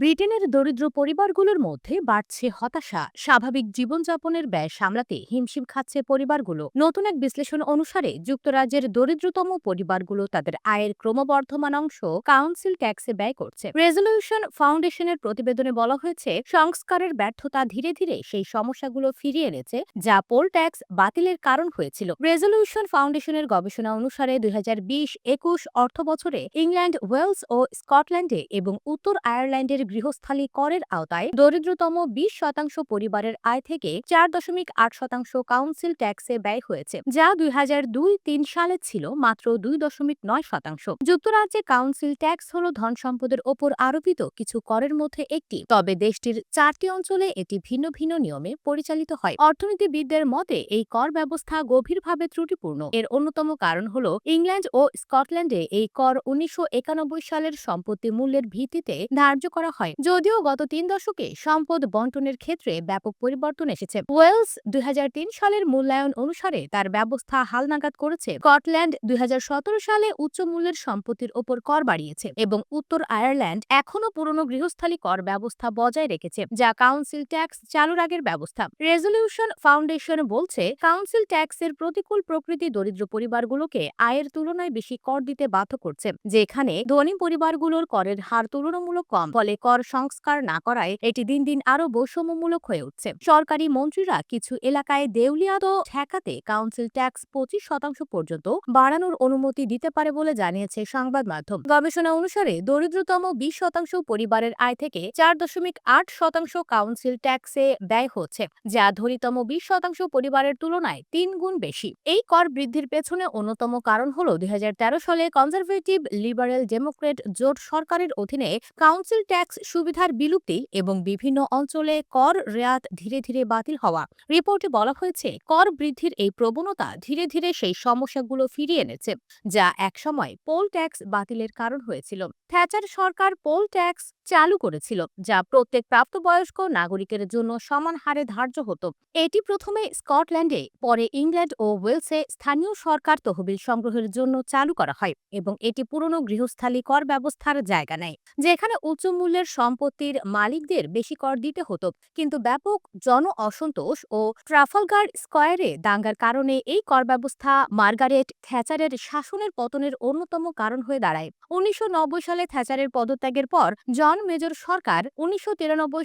ব্রিটেনের দরিদ্র পরিবারগুলোর মধ্যে বাড়ছে হতাশা। স্বাভাবিক জীবনযাপনের ব্যয় সামলাতে হিমশিম খাচ্ছে পরিবারগুলো। নতুন এক বিশ্লেষণ অনুসারে যুক্তরাজ্যের দরিদ্রতম পরিবারগুলো তাদের আয়ের ক্রমবর্ধমান অংশ কাউন্সিল ট্যাক্সে ব্যয় করছে। রেজলিউশন ফাউন্ডেশনের প্রতিবেদনে বলা হয়েছে, সংস্কারের ব্যর্থতা ধীরে ধীরে সেই সমস্যাগুলো ফিরিয়ে এনেছে, যা পোল ট্যাক্স বাতিলের কারণ হয়েছিল। রেজলিউশন ফাউন্ডেশনের গবেষণা অনুসারে দুই হাজার বিশ একুশ অর্থ বছরে ইংল্যান্ড, ওয়েলস ও স্কটল্যান্ডে এবং উত্তর আয়ারল্যান্ডের গৃহস্থালী করের আওতায় দরিদ্রতম বিশ শতাংশ পরিবারের আয় থেকে চার দশমিক আট শতাংশ কাউন্সিল ট্যাক্সে ব্যয় হয়েছে, যা দুই হাজার দুই তিন সালে ছিল মাত্র দুই দশমিক নয় শতাংশ। যুক্তরাজ্যে কাউন্সিল ট্যাক্স হল ধন সম্পদের ওপর আরোপিত কিছু করের মধ্যে একটি, তবে দেশটির চারটি অঞ্চলে এটি ভিন্ন ভিন্ন নিয়মে পরিচালিত হয়। অর্থনীতিবিদদের মতে, এই কর ব্যবস্থা গভীরভাবে ত্রুটিপূর্ণ। এর অন্যতম কারণ হল ইংল্যান্ড ও স্কটল্যান্ডে এই কর উনিশশো একানব্বই সালের সম্পত্তি মূল্যের ভিত্তিতে ধার্য করা হয়। যদিও গত তিন দশকে সম্পদ বন্টনের ক্ষেত্রে ব্যাপক পরিবর্তন এসেছে। ওয়েলস দুই হাজার তিন সালের মূল্যায়ন অনুসারে তার ব্যবস্থা হালনাগাদ করেছে। স্কটল্যান্ড দুই হাজার সতেরো সালে উচ্চ মূল্যের সম্পত্তির ওপর কর বাড়িয়েছে এবং উত্তর আয়ারল্যান্ড এখনও পুরনো গৃহস্থালী কর ব্যবস্থা বজায় রেখেছে, যা কাউন্সিল ট্যাক্স চালুর আগের ব্যবস্থা। রেজলিউশন ফাউন্ডেশন বলছে, কাউন্সিল ট্যাক্সের প্রতিকূল প্রকৃতি দরিদ্র পরিবারগুলোকে আয়ের তুলনায় বেশি কর দিতে বাধ্য করছে, যেখানে ধনী পরিবারগুলোর করের হার তুলনামূলক কম, ফলে কর সংস্কার না করায় এটি দিন দিন আরও বৈষম্যমূলক হয়ে উঠছে। সরকারি মন্ত্রীরা কিছু এলাকায় দেউলিয়াদ ঠেকাতে কাউন্সিল ট্যাক্স পঁচিশ শতাংশ পর্যন্ত বাড়ানোর অনুমতি দিতে পারে বলে জানিয়েছে সংবাদ মাধ্যম। গবেষণা অনুসারে দরিদ্রতম বিশ শতাংশ পরিবারের আয় থেকে চার দশমিক আট শতাংশ কাউন্সিল ট্যাক্সে ব্যয় হচ্ছে, যা ধনীতম বিশ শতাংশ পরিবারের তুলনায় তিন গুণ বেশি। এই কর বৃদ্ধির পেছনে অন্যতম কারণ হল দুই হাজার তেরো সালে কনজারভেটিভ লিবারেল ডেমোক্রেট জোট সরকারের অধীনে কাউন্সিল ট্যাক্স সুবিধার বিলুপ্তি এবং বিভিন্ন অঞ্চলে কর রেয়াত ধীরে ধীরে বাতিল হওয়া। রিপোর্টে বলা হয়েছে, কর বৃদ্ধির এই প্রবণতা ধীরে ধীরে সেই সমস্যাগুলো ফিরিয়ে এনেছে, যা একসময় পোল ট্যাক্স বাতিলের কারণ হয়েছিল। থ্যাচার সরকার পোল ট্যাক্স চালু করেছিল, যা প্রত্যেক প্রাপ্তবয়স্ক নাগরিকের জন্য সমান হারে ধার্য হতো। এটি প্রথমে স্কটল্যান্ডে, পরে ইংল্যান্ড ও ওয়েলসে স্থানীয় সরকার তহবিল সংগ্রহের জন্য চালু করা হয় এবং এটি পুরনো গৃহস্থালী কর ব্যবস্থার জায়গা নেয়, যেখানে উচ্চ মূল্যের সম্পত্তির মালিকদের বেশি কর দিতে হতো। কিন্তু ব্যাপক জন অসন্তোষ ও ট্রাফালগার স্কয়ারে দাঙ্গার কারণে এই কর ব্যবস্থা মার্গারেট থ্যাচারের শাসনের পতনের অন্যতম কারণ হয়ে দাঁড়ায়। উনিশশো নব্বই সালে থ্যাচারের পদত্যাগের পর জন মেজর সরকার উনিশশো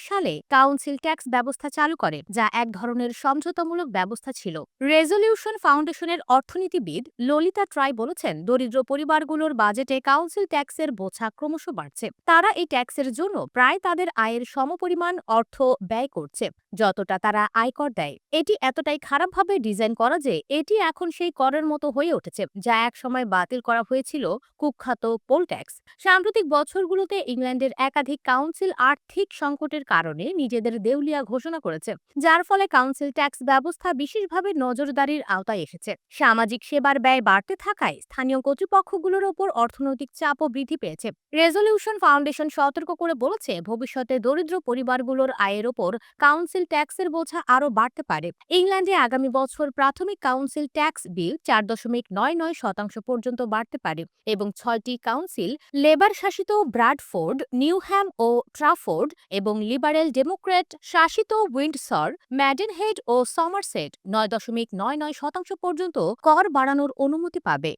সালে কাউন্সিল ট্যাক্স ব্যবস্থা চালু করে, যা এক ধরনের সমঝোতামূলক ব্যবস্থা ছিল। রেজলিউশন ফাউন্ডেশনের অর্থনীতিবিদ ললিতা ট্রাই বলেছেন, দরিদ্র পরিবারগুলোর বাজেটে কাউন্সিল ট্যাক্সের বোঝা ক্রমশ বাড়ছে। তারা এই ট্যাক্সের জন্য প্রায় তাদের আয়ের সমপরিমাণ অর্থ ব্যয় করছে, যতটা তারা আয়কর দেয়। এটি এতটাই খারাপভাবে ডিজাইন করা যে, এটি এখন সেই করের মতো হয়ে উঠেছে, যা একসময় বাতিল করা হয়েছিল কুখ্যাত পোল ট্যাক্স। সাম্প্রতিক বছরগুলোতে ইংল্যান্ডের একাধিক কাউন্সিল আর্থিক সংকটের কারণে নিজেদের দেউলিয়া ঘোষণা করেছে, যার ফলে কাউন্সিল ট্যাক্স ব্যবস্থা বিশেষভাবে নজরদারির আওতায় এসেছে। সামাজিক সেবার ব্যয় বাড়তে থাকায় স্থানীয় কর্তৃপক্ষগুলোর ওপর অর্থনৈতিক চাপও বৃদ্ধি পেয়েছে। রেজলিউশন ফাউন্ডেশন সতর্ক করে বলেছে, ভবিষ্যতে দরিদ্র পরিবারগুলোর আয়ের ওপর কাউন্সিল ট্যাক্সের বোঝা আরও বাড়তে পারে। ইংল্যান্ডে আগামী বছর প্রাথমিক কাউন্সিল ট্যাক্স বিল চার দশমিক নয় নয় শতাংশ পর্যন্ত বাড়তে পারে এবং ছয়টি কাউন্সিল লেবার শাসিত ব্রাডফোর্ড নিউহ্যাম ও ট্রাফোর্ড এবং লিবারেল ডেমোক্রেট শাসিত উইন্ডসর, ম্যাডেনহেড ও সমারসেট নয় দশমিক নয় নয় শতাংশ পর্যন্ত কর বাড়ানোর অনুমতি পাবে।